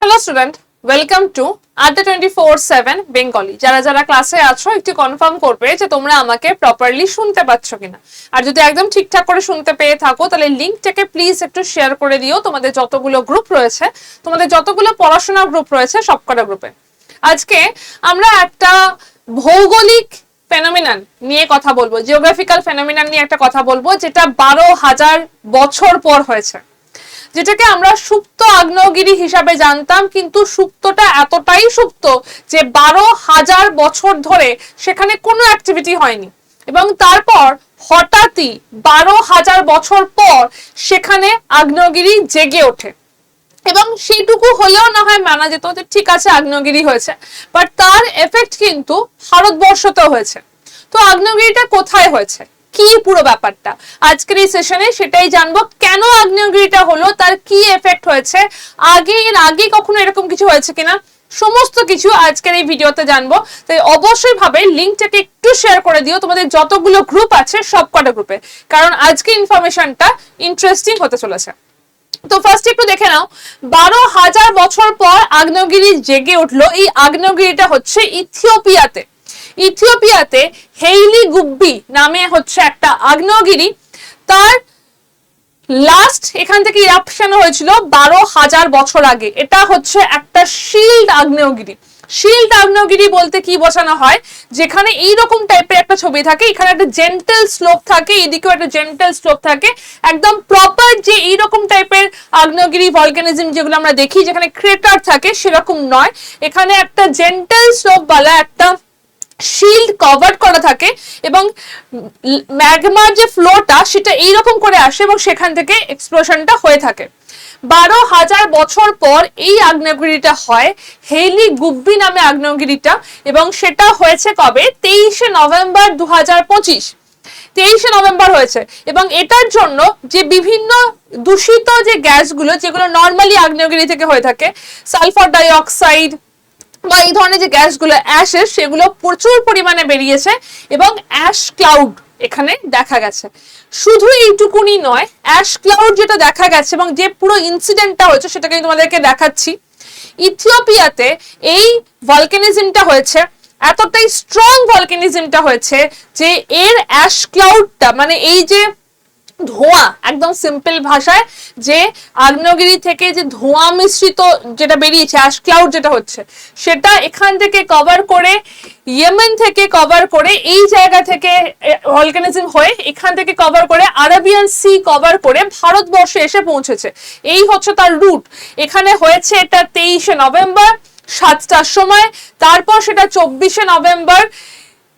Hello student welcome to Adda twenty four seven Bengali যারা যারা ক্লাসে আছো, একটু কনফার্ম করবে যে তোমরা আমাকে প্রপারলি শুনতে পাচ্ছ কিনা। আর যদি একদম ঠিকঠাক করে শুনতে পেয়ে থাকো, তাহলে লিঙ্কটাকে প্লিজ একটু শেয়ার করে দিও। তোমাদের যতগুলো গ্রুপ রয়েছে, তোমাদের যতগুলো পড়াশোনার গ্রুপ রয়েছে, সবকটা গ্রুপে আজকে আমরা একটা ভৌগোলিক ফেনোমিনান নিয়ে কথা বলব জিওগ্রাফিক্যাল ফেনোমিনান নিয়ে একটা কথা বলব, যেটা বারো হাজার বছর পর হয়েছে। যেটাকে আমরা সুপ্ত আগ্নেয়গিরি হিসাবে জানতাম, কিন্তু সুপ্তটা এতটাই সুপ্ত যে বারো হাজার বছর ধরে সেখানে কোনো অ্যাক্টিভিটি হয়নি। এবং তারপর হঠাৎই বারো হাজার বছর পর সেখানে আগ্নেয়গিরি জেগে ওঠে। এবং সেইটুকু হলেও না হয় মানা যেত যে ঠিক আছে, আগ্নেয়গিরি হয়েছে। বাট তার এফেক্ট কিন্তু ভারতবর্ষতেও হয়েছে। তো আগ্নেয়গিরিটা কোথায় হয়েছে? কি পুরো ব্যাপারটা? আজকের এই সেশনে সেটাই জানব। কেন আগ্নেয়গিরিটা হলো? তার কি এফেক্ট হয়েছে? আগে, এর আগে কখনো এরকম কিছু হয়েছে কিনা? সমস্ত কিছু আজকের এই ভিডিওতে জানব। তাই অবশ্যই ভাবে লিঙ্কটাকে একটু শেয়ার করে দিও। তোমাদের যতগুলো গ্রুপ আছে, সবকটা গ্রুপে কারণ আজকে ইনফরমেশনটা ইন্টারেস্টিং হতে চলেছে। তো ফার্স্ট একটু দেখে নাও। বারো হাজার বছর পর আগ্নেয়গিরি জেগে উঠল। এই আগ্নেয়গিরিটা হচ্ছে ইথিওপিয়াতে। ইথিওপিয়াতে হেইলি গুব্বি নামে হচ্ছে একটা আগ্নেয়গিরি। তার লাস্ট এখান থেকে ইরাপশন হয়েছিল বারো হাজার বছর আগে। এটা হচ্ছে একটা শিল্ড আগ্নেয়গিরি। শিল্ড আগ্নেয়গিরি বলতে কি বোঝানো হয়? যেখানে এইরকম টাইপের একটা ছবি থাকে, এখানে একটা জেন্টেল স্লোপ থাকে, এদিকেও একটা জেন্টেল স্লোপ থাকে। একদম প্রপার যে এইরকম টাইপের আগ্নেয়গিরি ভলকানিজম যেগুলো আমরা দেখি, যেখানে ক্রেটার থাকে, সেরকম নয়। এখানে একটা জেন্টেল স্লোপ বালা একটা শিল্ড কভার করা থাকে এবং ম্যাগমার যে ফ্লোটা সেটা এইরকম করে আসে এবং সেখান থেকে এক্সপ্লোশনটা হয়ে থাকে। বারো হাজার বছর পর এই আগ্নেয়গিরিটা হয় হেলি গুব্বি নামে আগ্নেয়গিরিটা এবং সেটা হয়েছে কবে? তেইশে নভেম্বর দু হাজার পঁচিশ। তেইশে নভেম্বর হয়েছে এবং এটার জন্য যে বিভিন্ন দূষিত যে গ্যাসগুলো যেগুলো নর্মালি আগ্নেয়গিরি থেকে হয়ে থাকে, সালফার ডাইঅক্সাইড বা এই ধরনের যে গ্যাসগুলো, অ্যাশের সেগুলো প্রচুর পরিমাণে বেরিয়েছে এবং অ্যাশ ক্লাউড এখানে দেখা গেছে। শুধু এইটুকুনি নয়, অ্যাশ ক্লাউড যেটা দেখা গেছে এবং যে পুরো ইনসিডেন্টটা হয়েছে সেটাকে আমি তোমাদেরকে দেখাচ্ছি। ইথিওপিয়াতে এই ভলকানিজমটা হয়েছে, এতটাই স্ট্রং ভলকানিজমটা হয়েছে যে এর অ্যাশ ক্লাউডটা মানে এই যে ধোঁয়া, একদম সিম্পল ভাষায় যে আগ্নেয়গিরি থেকে যে ধোঁয়া মিশ্রিত যেটা বেরিয়েছে অ্যাশ ক্লাউড যেটা হচ্ছে, সেটা এখান থেকে কভার করে ইয়েমেন থেকে কভার করে এই জায়গা থেকে ভলকানিজম হয়ে এখান থেকে কভার করে আরাবিয়ান সি কভার করে ভারতবর্ষে এসে পৌঁছেছে। এই হচ্ছে তার রুট এখানে হয়েছে এটা তেইশে নভেম্বর, সাতটার সময়, তারপর সেটা চব্বিশে নভেম্বর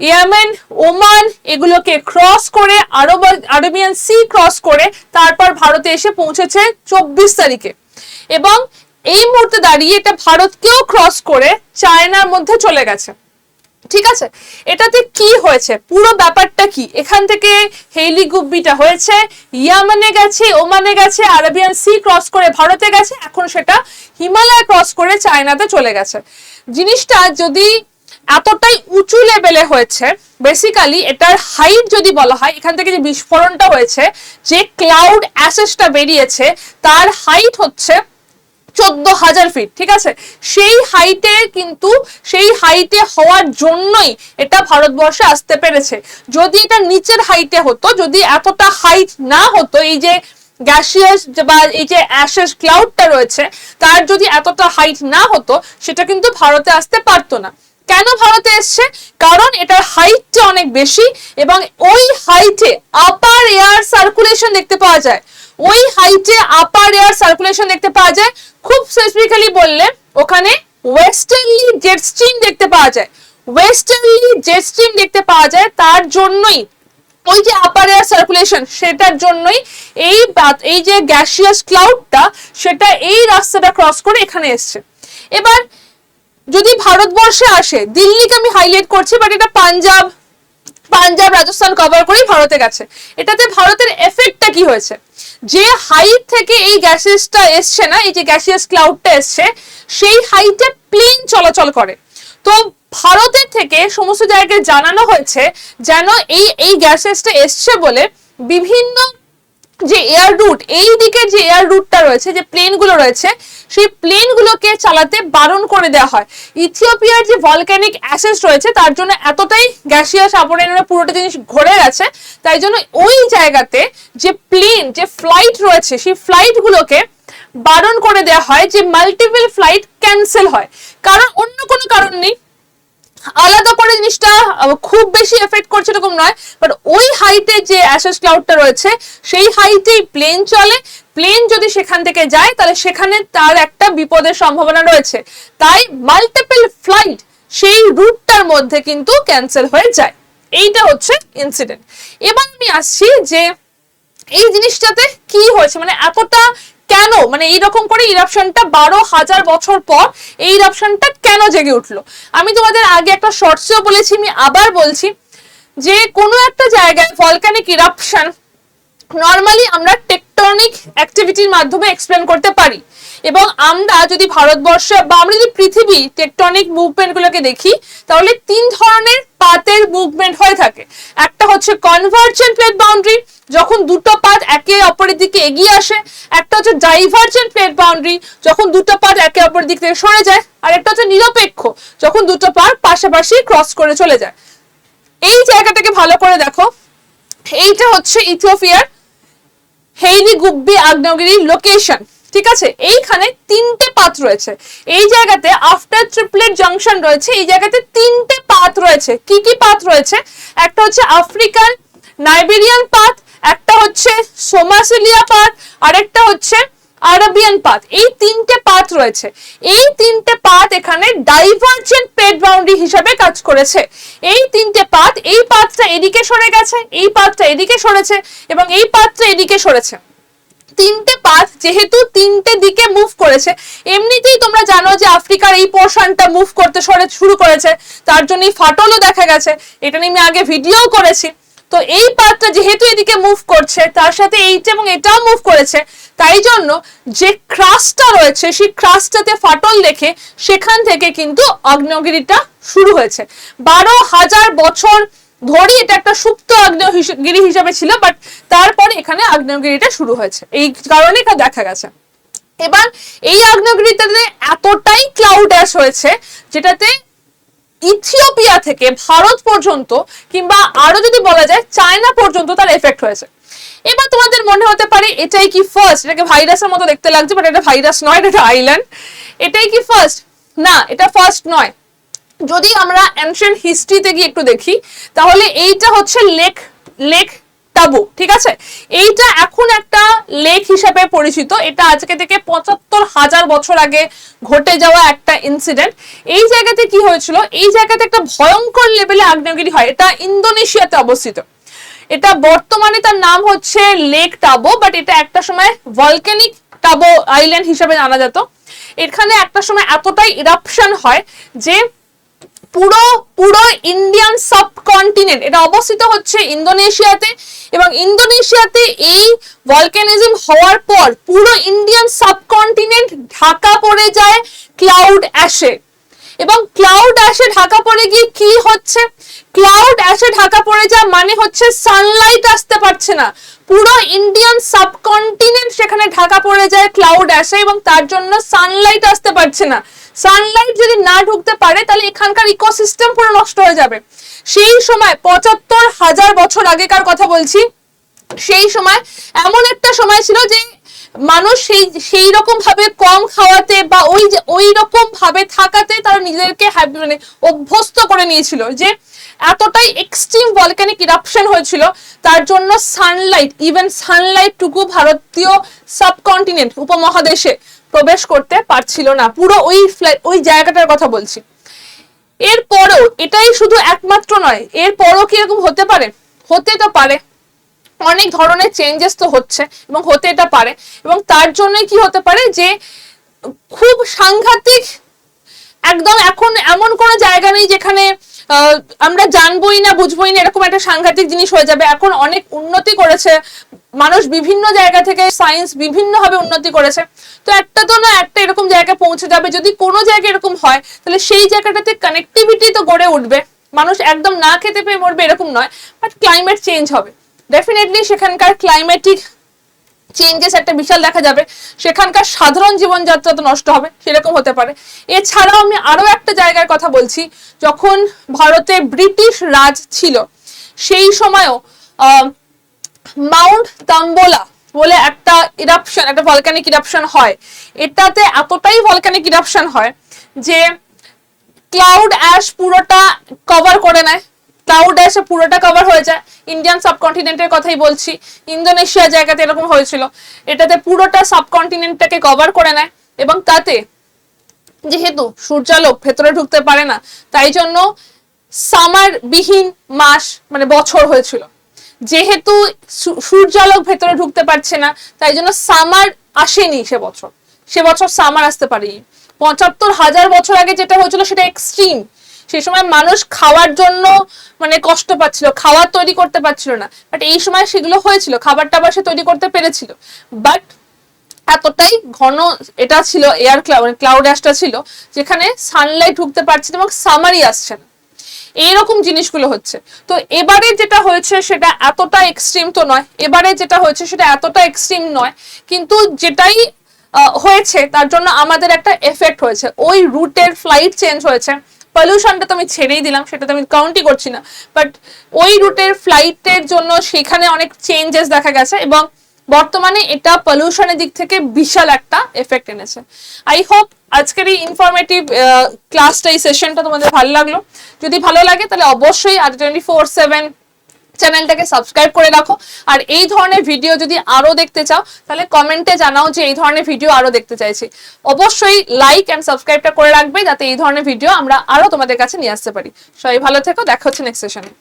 ইয়ামেন, ওমান, এগুলোকে ক্রস করে আরব আরবিয়ান সি ক্রস করে তারপর ভারতে এসে পৌঁছেছে চব্বিশ তারিখে। এবং এই মুহূর্তে দাঁড়িয়ে এটা ভারতকেও ক্রস করে চায়নার মধ্যে চলে গেছে। ঠিক আছে? এটাতে কি হয়েছে? পুরো ব্যাপারটা কি? এখান থেকে হেইলি গুব্বিটা হয়েছে, ইয়ামানে গেছে, ওমানে গেছে, আরবিয়ান সি ক্রস করে ভারতে গেছে, এখন সেটা হিমালয় ক্রস করে চায়নাতে চলে গেছে। জিনিসটা যদি এতটাই উঁচু লেভেলে হয়েছে। বেসিক্যালি এটার হাইট যদি বলা হয়, এখান থেকে যে বিস্ফোরণটা হয়েছে, যে ক্লাউড অ্যাসেসটা বেরিয়েছে, তার হাইট হচ্ছে চোদ্দ হাজার ফিট ঠিক আছে? সেই হাইটে কিন্তু, সেই হাইটে হওয়ার জন্যই এটা ভারতবর্ষে আসতে পেরেছে। যদি এটা নিচের হাইটে হতো, যদি এতটা হাইট না হতো, এই যে গ্যাসিয়াস বা এই যে অ্যাশেস ক্লাউডটা রয়েছে, তার যদি এতটা হাইট না হতো, সেটা কিন্তু ভারতে আসতে পারতো না। কেন ভারতে এসছে? কারণ এটার হাইটটা অনেক বেশি এবং ওই হাইটে আপার এয়ার সার্কুলেশন দেখতে পাওয়া যায়। ওই হাইটে আপার এয়ার সার্কুলেশন দেখতে পাওয়া যায়। খুব স্পেসিফিক্যালি বললে, ওখানে ওয়েস্টার্নলি জেট স্ট্রিম দেখতে পাওয়া যায়। ওয়েস্টার্নলি জেট স্ট্রিম দেখতে পাওয়া যায়, তার জন্যই ওই যে আপার এয়ার সার্কুলেশন সেটার জন্যই এই এই যে গ্যাসিয়াস ক্লাউডটা সেটা এই রাস্তাটা ক্রস করে এখানে এসছে। এবার যদি ভারতবর্ষে আসে, দিল্লিকে আমি হাইলাইট করছি বাট এটা পাঞ্জাব পাঞ্জাব, রাজস্থান কভার করেই ভারতে গেছে। এটাতে ভারতের এফেক্টটা কি হয়েছে? যে হাইট থেকে এই গ্যাসেসটা এসছে না, এই যে গ্যাসিয়াস ক্লাউডটা এসছে, সেই হাইটে প্লেন চলাচল করে। তো ভারতের থেকে সমস্ত জায়গায় জানানো হয়েছে যেন এই এই গ্যাসেসটা এসছে বলে বিভিন্ন যে এয়ার রুট এই দিকে যে এয়ার রুটটা রয়েছে, যে প্লেনগুলো রয়েছে, সেই প্লেনগুলোকে চালাতে বারণ করে দেওয়া হয়। ইথিওপিয়ার যে ভলক্যানিক অ্যাসেস রয়েছে, তার জন্য এতটাই গ্যাসিয়াস আবরণের পুরোটা জিনিস ঘুরে গেছে, তাই জন্য ওই জায়গাতে যে প্লেন যে ফ্লাইট রয়েছে, সেই ফ্লাইটগুলোকে বারণ করে দেওয়া হয়, যে মাল্টিপল ফ্লাইট ক্যান্সেল হয়। কারণ অন্য কোনো কারণ নেই আলাদা করে জিনিসটা খুব বেশি এফেক্ট করছে এরকম নয় বাট ওই হাইটে যে অ্যাশেস ক্লাউডটা রয়েছে, সেই হাইটেই প্লেন চলে। প্লেন যদি সেখান থেকে যায়, তাহলে সেখানে তার একটা বিপদের সম্ভাবনা রয়েছে। তাই মাল্টিপল ফ্লাইট সেই রুটটার মধ্যে কিন্তু ক্যান্সেল হয়ে যায়। এইটা হচ্ছে ইনসিডেন্ট এবার আমি আসছি যে এই জিনিসটাতে কি হয়েছে? মানে এতটা কেন? মানে এইরকম করে ইরাপশনটা বারো হাজার বছর পর এই ইরাপশনটা কেন জেগে উঠল? আমি তোমাদের আগে একটা শর্টসেও বলেছি, আমি আবার বলছি যে কোনো একটা জায়গায় ফলকানিক ইরাপশন নর্মালি আমরা অ্যাক্টিভিটির মাধ্যমে এক্সপ্লেন করতে পারি। এবং আমরা যদি ভারতবর্ষে বা আমরা যদি পৃথিবী টেকটনিক মুভমেন্ট গুলোকে দেখি, তাহলে তিন ধরনের পাতের মুভমেন্ট হয়ে থাকে। একটা হচ্ছে কনভার্জেন্ট প্লেট বাউন্ডারি যখন দুটো পাত একে অপরের দিকে এগিয়ে আসে। একটা হচ্ছে ডাইভার্জেন্ট প্লেট বাউন্ডারি যখন দুটো পাত একে অপরের দিক থেকে সরে যায়। আর একটা হচ্ছে নিরপেক্ষ, যখন দুটো পাত পাশাপাশি ক্রস করে চলে যায়। এই জায়গাটাকে ভালো করে দেখো। এইটা হচ্ছে ইথিওপিয়ার হেইলি গুব্বি আগ্নেয়গিরি লোকেশন ঠিক আছে? এইখানে তিনটে পাত রয়েছে। এই জায়গাতে আফটার ট্রিপলেট জাংশন রয়েছে, এই জায়গাতে তিনটে পাত রয়েছে। কি কি পাত রয়েছে? একটা হচ্ছে আফ্রিকান নাইবেরিয়ান পাত একটা হচ্ছে সোমাসিলিয়া পাত আরেকটা হচ্ছে আরবিয়ান পাত এই তিনটে পাত রয়েছে। এই তিনটে পাত এখানে ডাইভার্জেন্ট পেট বাউন্ডারি হিসাবে কাজ করেছে। এই তিনটে পাত এই পাথটা এদিকে সরে গেছে, এই পাতটা এদিকে সরেছে এবং এই পাতটা এদিকে সরেছে। তিনটে পাথ যেহেতু তিনটে দিকে মুভ করেছে, এমনিতেই তোমরা জানো যে আফ্রিকার এই পোর্শনটা মুভ করতে সরে, শুরু করেছে। তার জন্যই ফাটলও দেখা গেছে। এটা নিয়ে আমি আগে ভিডিও করেছি। তো এই পাতটা যেহেতু এদিকে মুভ করছে, তার সাথে এইটা এবং এটাও মুভ করেছে, তাই জন্য যে ক্রাসটা রয়েছে, সেই ক্রাসটাতে ফাটল দেখে সেখান থেকে কিন্তু আগ্নেয়গিরিটা শুরু হয়েছে। বারো হাজার বছর ধরি এটা একটা সুপ্ত আগ্নেয়গিরি হিসাবে ছিল বাট তারপরে এখানে আগ্নেয়গিরিটা শুরু হয়েছে। এই কারণে এটা দেখা গেছে। এবার এই আগ্নেয়গিরিটাতে এতটাই ক্লাউড অ্যাশ হয়েছে, যেটাতে ইথিওপিয়া থেকে ভারত পর্যন্ত কিংবা আরও যদি বলা যায় চায়না পর্যন্ত তার এফেক্ট হয়েছে। এবার তোমাদের মনে হতে পারে এটাই কি ফার্স্ট এটাকে ভাইরাসের মতো দেখতে লাগছে বাট এটা ভাইরাস নয়, এটা আইল্যান্ড এটাই কি ফার্স্ট না, এটা ফার্স্ট নয়। যদি আমরা অ্যানশিয়েন্ট হিস্ট্রিতে গিয়ে একটু দেখি, তাহলে এইটা হচ্ছে লেক লেক টাবু ঠিক আছে? এইটা এখন একটা লেক হিসাবে পরিচিত। এটা আজকে থেকে পঁচাত্তর হাজার বছর আগে ঘটে যাওয়া একটা ইনসিডেন্ট এই জায়গাতে কি হয়েছিল? এই জায়গাতে একটা ভয়ঙ্কর লেভেলে আগ্নেয়গিরি হয়। এটা ইন্দোনেশিয়াতে অবস্থিত। এটা বর্তমানে তার নাম হচ্ছে লেক টাবো বাট এটা একটা সময় ভলক্যানিক টাবো আইল্যান্ড হিসাবে জানা যেত। এখানে একটা সময় এতটাই ইরাপশন হয় যে পুরো পুরো ইন্ডিয়ান সাবকন্টিনেন্ট এটা অবস্থিত হচ্ছে ইন্দোনেশিয়াতে। এবং ইন্দোনেশিয়াতে এই ভলকানিজম হওয়ার পর পুরো ইন্ডিয়ান সাবকন্টিনেন্ট ঢাকা পড়ে যায় ক্লাউড অ্যাশে এবং ক্লাউড অ্যাশে ঢাকা পড়ে গিয়ে কি হচ্ছে? ক্লাউড অ্যাশে ঢাকা পড়ে যা মানে হচ্ছে সানলাইট আসতে পারছে না। পুরো ইন্ডিয়ান সাবকন্টিনেন্ট সেখানে ঢাকা পড়ে যায় ক্লাউড অ্যাশে এবং তার জন্য সানলাইট আসতে পারছে না। সানলাইট যদি না ঢুকতে পারে, তাহলে এখানকার ইকোসিস্টেম পুরো নষ্ট হয়ে যাবে। সেই সময় পঁচাত্তর হাজার বছর আগেকার কথা বলছি, সেই সময় এমন একটা সময় ছিল যে মানুষ সেই সেই রকম ভাবে কম খাওয়াতে বা ওই যে, ওই রকম ভাবে থাকাতে তারা নিজেদেরকে মানে অভ্যস্ত করে নিয়েছিল যে এতটাই এক্সট্রিম ভলকানিক ইরাপশন হয়েছিল, তার জন্য সানলাইট ইভেন সানলাইট টুকু ভারতীয় সাবকন্টিনেন্ট উপমহাদেশে প্রবেশ করতে পারছিল না। পুরো ওই ফ্লাই- ওই জায়গাটার কথা বলছি। এরপরও এটাই শুধু একমাত্র নয়, এরপরও কি এরকম হতে পারে? হতে তো পারে। অনেক ধরনের চেঞ্জেস তো হচ্ছে এবং হতে এটা পারে। এবং তার জন্যই কি হতে পারে যে, খুব সাংঘাতিক, একদম এখন এমন কোনো জায়গা নেই যেখানে আমরা জানবোই না, বুঝবোই না এরকম একটা সাংঘাতিক জিনিস হয়ে যাবে। এখন অনেক উন্নতি করেছে। মানুষ বিভিন্ন জায়গা থেকে সায়েন্স বিভিন্নভাবে উন্নতি করেছে। তো একটা তো না, একটা এরকম জায়গায় পৌঁছে যাবে। যদি কোনো জায়গায় এরকম হয়, তাহলে সেই জায়গাটাতে কানেক্টিভিটি তো গড়ে উঠবে। মানুষ একদম না খেতে পেয়ে মরবে এরকম নয় বাট ক্লাইমেট চেঞ্জ হবে। ডেফিনেটলি সেখানকার ক্লাইমেটিক চেঞ্জেস একটা বিশাল দেখা যাবে। সেখানকার সাধারণ জীবনযাত্রা তো নষ্ট হবে, সেরকম হতে পারে। এছাড়াও আমি আরও একটা জায়গার কথা বলছি, যখন ভারতে ব্রিটিশ রাজ ছিল, সেই সময়ও মাউন্ট তাম্বোলা বলে একটা ইরাপশন একটা ভলকানিক ইরাপশন হয়। এটাতে এতটাই ভলকানিক ইরাপশন হয় যে ক্লাউড অ্যাশ পুরোটা কভার করে নেয়। ক্লাউড অ্যাশে পুরোটা কভার হয়ে যায়। ইন্ডিয়ান সাবকন্টিনেন্টের কথাই বলছি। ইন্দোনেশিয়া জায়গাতে এরকম হয়েছিল। এটাতে পুরোটা সাবকন্টিনেন্টটাকে কভার করে নেয় এবং তাতে যেহেতু সূর্যালোক ভেতরে ঢুকতে পারে না, তাই জন্য সামার বিহীন মাস মানে বছর হয়েছিল। যেহেতু সূর্যালোক ভেতরে ঢুকতে পারছে না, তাই জন্য সামার আসেনি সে বছর। সে বছর সামার আসতে পারেনি। পঁচাত্তর হাজার বছর আগে যেটা হয়েছিল সেটা এক্সট্রিম সেই সময় মানুষ খাওয়ার জন্য মানে কষ্ট পাচ্ছিল খাবার তৈরি করতে পারছিল না। বাট এই সময় সেগুলো হয়েছিল খাবার টাবার সে তৈরি করতে পেরেছিল। বাট এতটাই ঘন এটা ছিল এয়ার ক্লাউড ক্লাউড অ্যাশটা ছিল, যেখানে সানলাইট ঢুকতে পারছে এবং সামারই আসছে না। এইরকম জিনিসগুলো হচ্ছে। তো এবারে যেটা হয়েছে সেটা এতটা এক্সট্রিম তো নয়। এবারে যেটা হয়েছে সেটা এতটা এক্সট্রিম নয়। কিন্তু যেটাই হয়েছে তার জন্য আমাদের একটা এফেক্ট হয়েছে। ওই রুটের ফ্লাইট চেঞ্জ হয়েছে। পলিউশনটা তো আমি ছেড়েই দিলাম, সেটা তো আমি কাউন্টই করছি না। বাট ওই রুটের ফ্লাইটের জন্য সেখানে অনেক চেঞ্জেস দেখা গেছে এবং বর্তমানে এটা পলিউশনের দিক থেকে বিশাল একটা এফেক্ট এনেছে। আই হোপ আজকের এই ইনফরমেটিভ ক্লাসটা এই সেশনটা তোমাদের ভালো লাগল। যদি ভালো লাগে, তাহলে অবশ্যই আর টোয়েন্টি ফোর সেভেন চ্যানেলটাকে সাবস্ক্রাইব করে রাখো। আর এই ধরনের ভিডিও যদি আরও দেখতে চাও, তাহলে কমেন্টে জানাও যে এই ধরনের ভিডিও আরও দেখতে চাইছি। অবশ্যই লাইক অ্যান্ড সাবস্ক্রাইবটা করে রাখবে, যাতে এই ধরনের ভিডিও আমরা আরও তোমাদের কাছে নিয়ে আসতে পারি। সবাই ভালো থেকো, দেখা হচ্ছে নেক্সট সেশনে